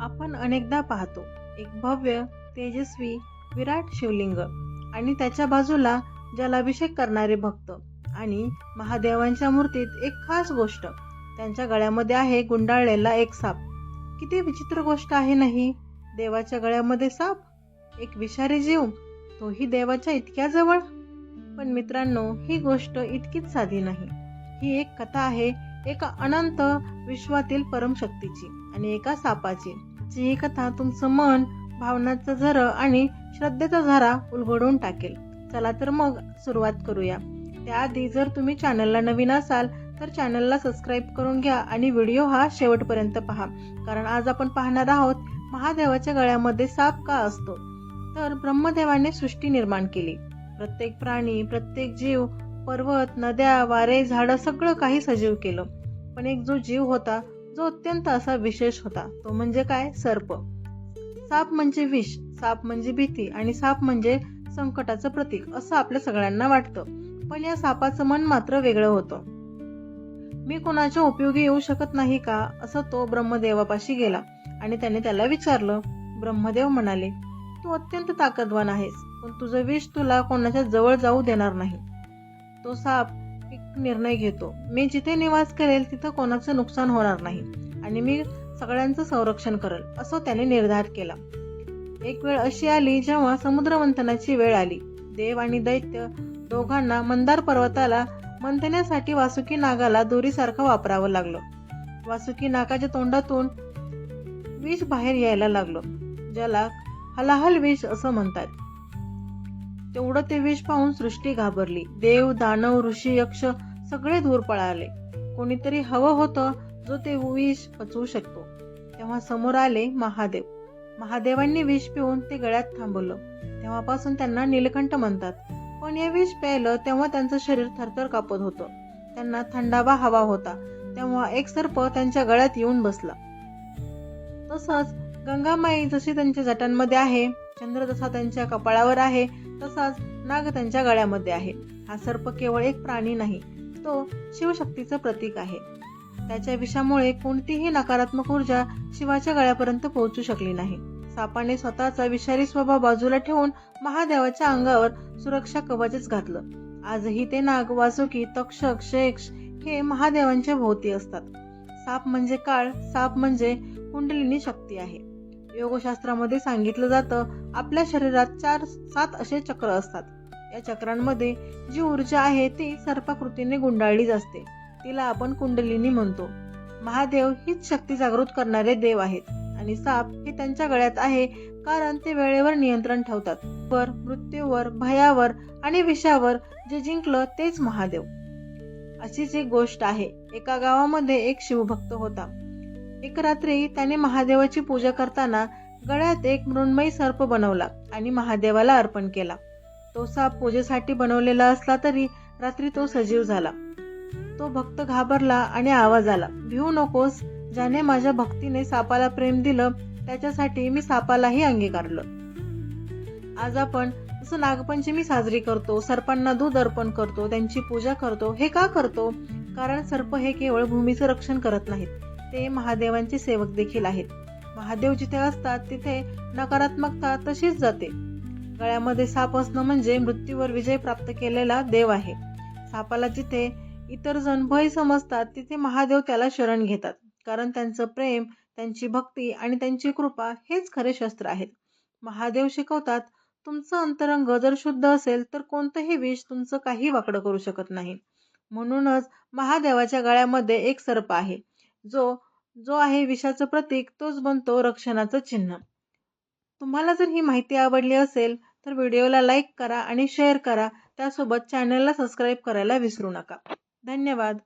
आपण अनेकदा पाहतो. एक भव्य तेजस्वी विराट शिवलिंग आणि त्याच्या बाजूला जलाभिषेक करणारे भक्त आणि महादेवांच्या मूर्तीत एक खास गोष्ट. त्यांच्या गळ्यामध्ये आहे गुंडाळलेला एक साप. किती विचित्र गोष्ट आहे नाही? देवाच्या गळ्यामध्ये साप? एक विषारी जीव? तोही देवाच्या इतक्या जवळ? पण मित्रांनो ही गोष्ट इतकीच साधी नाही. ही एक कथा आहे एका अनंत विश्वातील परमशक्तीची आणि एका सापाची. जी ही कथा तुमचं मन भावनाचं झरं आणि श्रद्धेचा झरा उलगडून टाकेल. चला तर मग सुरुवात करूया. त्याआधी जर तुम्ही चॅनलला नवीन असाल तर चॅनलला सबस्क्राईब करून घ्या आणि व्हिडिओ हा शेवटपर्यंत पहा. कारण आज आपण पाहणार आहोत महादेवाच्या गळ्यामध्ये साप का असतो? तर ब्रह्मदेवाने सृष्टी निर्माण केली. प्रत्येक प्राणी प्रत्येक जीव पर्वत नद्या वारे झाडं सगळं काही सजीव केलं. पण एक जो जीव होता जो अत्यंत असा विशेष होता तो म्हणजे काय? सर्प. साप म्हणजे विष साप म्हणजे भीती आणि साप म्हणजे संकटाचं प्रतीक असं आपल्या सगळ्यांना वाटतं. पण या सापाचं मन मात्र वेगळं होतं. मी कोणाच्या उपयोगी येऊ शकत नाही का? असं तो ब्रह्मदेवापाशी गेला आणि त्याने त्याला विचारलं. ब्रह्मदेव म्हणाले तू अत्यंत ताकदवान आहेस पण तुझं विष तुला कोणाच्या जवळ जाऊ देणार नाही. तो साप एक निर्णय घेतो. मी जिथे निवास करेल तिथं कोणाचं नुकसान होणार नाही. आणि मी सगळ्यांचं संरक्षण करेल असं त्याने निर्धार केला. एक वेळ अशी आली जेव्हा समुद्रमंथनाची वेळ आली. देव आणि दैत्य दोघांना मंदार पर्वताला मंथण्यासाठी वासुकी नागाला दोरीसारखं वापरावं लागलं. वासुकी नागाच्या तोंडातून विष बाहेर यायला लागलं ज्याला हलाहल विष असं म्हणतात. तेवढं ते विष पाहून सृष्टी घाबरली. देव दानव ऋषी यक्ष सगळे दूर पळाले. कोणीतरी हवं होतं जो ते विष पचवू शकतो. तेव्हा समोर आले महादेव. महादेवांनी विष पिऊन ते गळ्यात थांबवलं. तेव्हापासून त्यांना नीलकंठ म्हणतात. पण हे विष प्यायलं तेव्हा त्यांचं शरीर थरथर कापत होतं. त्यांना थंडावा हवा होता. तेव्हा एक सर्प त्यांच्या गळ्यात येऊन बसला. तसंच गंगामाई जशी त्यांच्या जटांमध्ये आहे चंद्र जसा त्यांच्या कपाळावर आहे तसाच नाग त्यांच्या गळ्यामध्ये आहे. हा सर्प केवळ एक प्राणी नाही तो शिवशक्तीचं प्रतीक आहे. त्याच्या विषामुळे कोणतीही नकारात्मक ऊर्जा शिवाच्या गळ्यापर्यंत पोहोचू शकली नाही. सापाने स्वतःचा विषारी स्वभाव बाजूला ठेवून महादेवाच्या अंगावर सुरक्षा कवचच घातलं. आजही ते नाग वासुकी तक्षक शेक्ष हे महादेवांच्या भोवती असतात. साप म्हणजे काळ साप म्हणजे कुंडलिनी शक्ती आहे. योगशास्त्रामध्ये सांगितलं जातं आपल्या शरीरात चार सात असे चक्र असतात. या चक्रांमध्ये जी ऊर्जा आहे ती सर्पाकृतीने गुंडाळलीच असते. तिला आपण कुंडलिनी म्हणतो. महादेव हीच शक्ती जागृत करणारे देव आहेत आणि साप हे त्यांच्या गळ्यात आहे कारण ते वेळेवर नियंत्रण ठेवतात. वर मृत्यूवर भयावर आणि विषावर जे जिंकलं तेच महादेव. अशीच एक गोष्ट आहे. एका गावामध्ये एक शिवभक्त होता. एक रात्री त्याने महादेवाची पूजा करताना गळ्यात एक मृण्मयी सर्प बनवला आणि महादेवाला अर्पण केला. तो साप पूजेसाठी बनवलेला असला तरी रात्री तो सजीव झाला. तो भक्त घाबरला आणि आवाज आला भिवू नकोस ज्याने माझ्या भक्तीने सापाला प्रेम दिलं त्याच्यासाठी मी सापालाही अंगीकारलं. आज आपण जसं नागपंचमी साजरी करतो सर्पांना दूध अर्पण करतो त्यांची पूजा करतो हे का करतो? कारण सर्प हे केवळ भूमीचं रक्षण करत नाहीत. ते महादेवांचे सेवक देखील आहेत. महादेव जिथे असतात तिथे नकारात्मकता तशीच जाते. गळ्यामध्ये साप असणं म्हणजे मृत्यूवर विजय प्राप्त केलेला देव आहे. सापाला जिथे इतर जण भय समजतात तिथे महादेव त्याला शरण घेतात. कारण त्यांचं प्रेम त्यांची भक्ती आणि त्यांची कृपा हेच खरे शस्त्र आहेत. महादेव शिकवतात तुमचं अंतरंग जर शुद्ध असेल तर कोणतंही विष तुमचं काही वाकडं करू शकत नाही. म्हणूनच महादेवाच्या गळ्यामध्ये एक सर्प आहे. जो जो आहे विषाचं प्रतीक तोच बनतो रक्षणाचं चिन्ह. तुम्हाला जर ही माहिती आवडली असेल तर व्हिडिओला लाईक करा आणि शेअर करा. त्यासोबत चॅनलला सबस्क्राईब करायला विसरू नका. धन्यवाद.